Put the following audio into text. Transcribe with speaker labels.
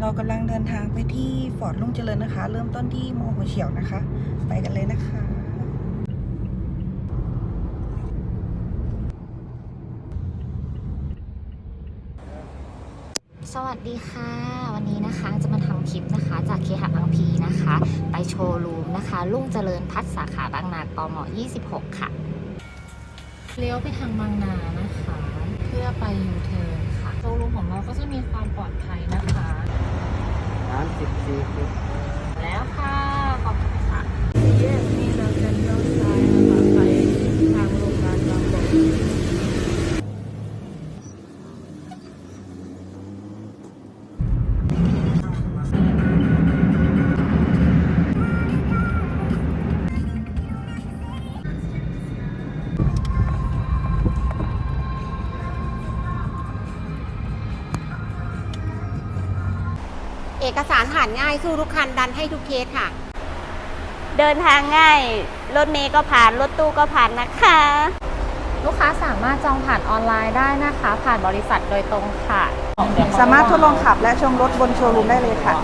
Speaker 1: เรากำลังเดินทางไปที่ฟอร์ดลุ่งเจริญนะคะ เริ่มต้นที่โมโหเฉียวนะคะ ไปกันเลยนะคะ
Speaker 2: สวัสดีค่ะ วันนี้นะคะจะมาทำคลิปนะคะ จากเคหะบางพีนะคะ ไปโชว์รูมนะคะรุ่งเจริญพัฒน์สาขาบางนากม26 ค่ะเลี้ยวไปทางบางนานะคะ เพื่อไปยูเทิร์นค่ะโชว์รูมของเราก็จะมีความปลอดภัยนะคะ
Speaker 3: ส
Speaker 4: เอกสารผ่านง่ายสู้ทุกคันดันให้ทุกเคสค่ะ
Speaker 5: เดินทางง่าย รถเมย์ก็ผ่าน รถตู้ก็ผ่านนะคะ
Speaker 2: ลูกค้าสามารถจองผ่านออนไลน์ได้นะคะ ผ่านบริษัทโดยตรงค่ะ
Speaker 1: สามารถทดลองขับและชมรถบนโชว์รูมได้เลยค่ะ